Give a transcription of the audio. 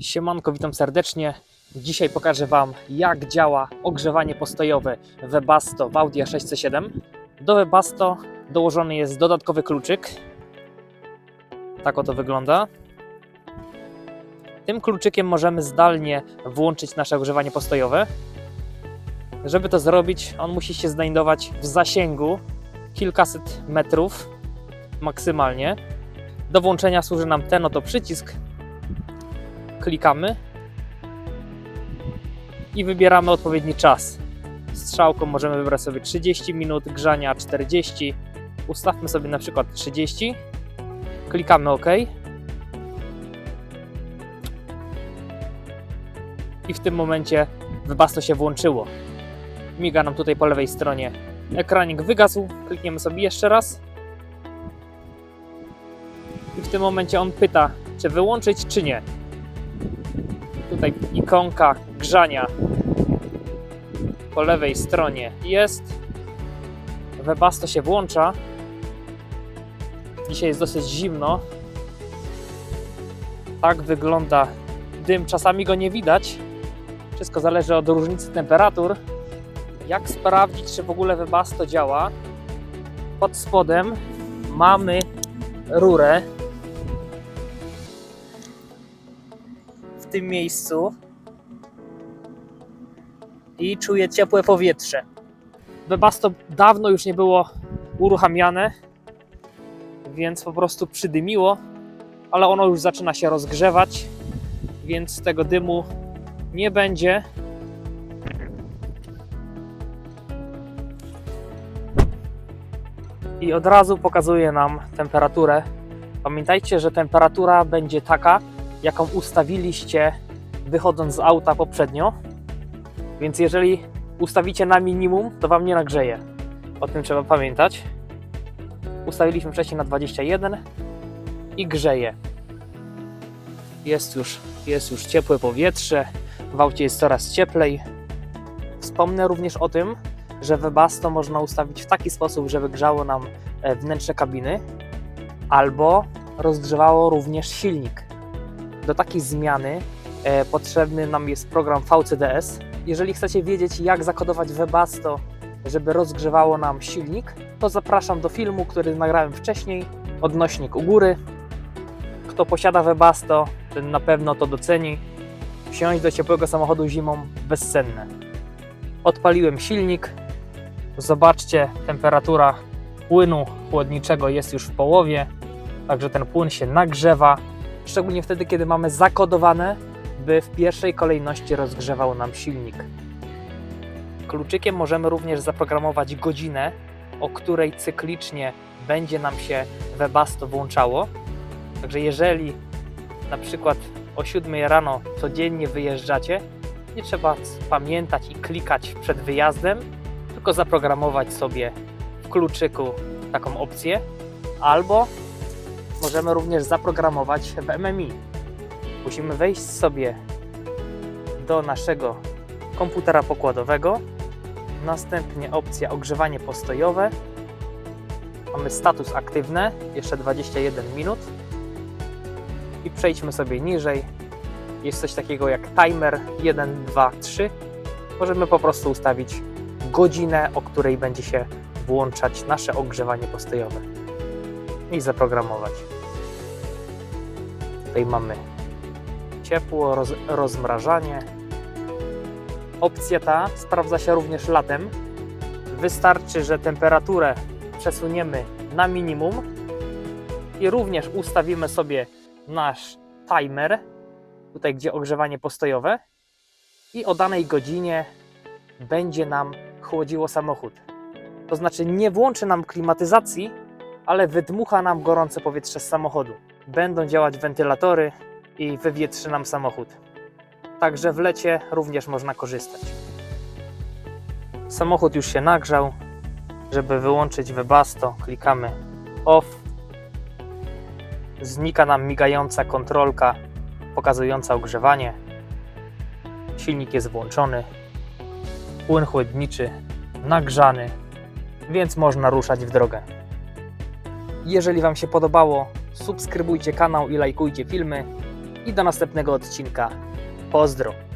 Siemanko, witam serdecznie. Dzisiaj pokażę Wam, jak działa ogrzewanie postojowe Webasto w Audi A6C7. Do Webasto dołożony jest dodatkowy kluczyk. Tak oto wygląda. Tym kluczykiem możemy zdalnie włączyć nasze ogrzewanie postojowe. Żeby to zrobić, on musi się znajdować w zasięgu kilkaset metrów maksymalnie. Do włączenia służy nam ten oto przycisk, klikamy i wybieramy odpowiedni czas. Strzałką możemy wybrać sobie 30 minut, grzania 40. Ustawmy sobie na przykład 30. Klikamy OK. I w tym momencie Webasto się włączyło. Miga nam tutaj po lewej stronie. Ekranik wygasł. Klikniemy sobie jeszcze raz. I w tym momencie on pyta, czy wyłączyć, czy nie tutaj ikonka grzania po lewej stronie jest. Webasto się włącza. Dzisiaj jest dosyć zimno. Tak wygląda dym. Czasami go nie widać. Wszystko zależy od różnicy temperatur. Jak sprawdzić, czy w ogóle Webasto działa? Pod spodem mamy rurę tym miejscu i czuję ciepłe powietrze. Webasto dawno już nie było uruchamiane, więc po prostu przydymiło, ale ono już zaczyna się rozgrzewać, więc tego dymu nie będzie. I od razu pokazuje nam temperaturę. Pamiętajcie, że temperatura będzie taka, jaką ustawiliście wychodząc z auta poprzednio. Więc jeżeli ustawicie na minimum, to Wam nie nagrzeje. O tym trzeba pamiętać. Ustawiliśmy wcześniej na 21 i grzeje. Jest już, jest już ciepłe powietrze, w aucie jest coraz cieplej. Wspomnę również o tym, że Webasto można ustawić w taki sposób, żeby grzało nam e, wnętrze kabiny albo rozgrzewało również silnik. Do takiej zmiany e, potrzebny nam jest program VCDS. Jeżeli chcecie wiedzieć, jak zakodować Webasto, żeby rozgrzewało nam silnik, to zapraszam do filmu, który nagrałem wcześniej. Odnośnik u góry. Kto posiada Webasto, ten na pewno to doceni. Wsiąść do ciepłego samochodu zimą bezcenne. Odpaliłem silnik. Zobaczcie, temperatura płynu chłodniczego jest już w połowie, także ten płyn się nagrzewa szczególnie wtedy, kiedy mamy zakodowane, by w pierwszej kolejności rozgrzewał nam silnik. Kluczykiem możemy również zaprogramować godzinę, o której cyklicznie będzie nam się Webasto włączało. Także jeżeli na przykład o 7 rano codziennie wyjeżdżacie, nie trzeba pamiętać i klikać przed wyjazdem, tylko zaprogramować sobie w kluczyku taką opcję, albo możemy również zaprogramować w MMI. Musimy wejść sobie do naszego komputera pokładowego, następnie opcja ogrzewanie postojowe. Mamy status aktywne, jeszcze 21 minut. I przejdźmy sobie niżej. Jest coś takiego jak timer 1, 2, 3. Możemy po prostu ustawić godzinę, o której będzie się włączać nasze ogrzewanie postojowe i zaprogramować. Tutaj mamy ciepło, roz, rozmrażanie. Opcja ta sprawdza się również latem. Wystarczy, że temperaturę przesuniemy na minimum i również ustawimy sobie nasz timer, tutaj gdzie ogrzewanie postojowe i o danej godzinie będzie nam chłodziło samochód. To znaczy nie włączy nam klimatyzacji, ale wydmucha nam gorące powietrze z samochodu. Będą działać wentylatory i wywietrzy nam samochód. Także w lecie również można korzystać. Samochód już się nagrzał. Żeby wyłączyć Webasto, klikamy OFF. Znika nam migająca kontrolka pokazująca ogrzewanie. Silnik jest włączony. Płyn chłodniczy nagrzany, więc można ruszać w drogę. Jeżeli Wam się podobało, subskrybujcie kanał i lajkujcie filmy. i do następnego odcinka. Pozdro!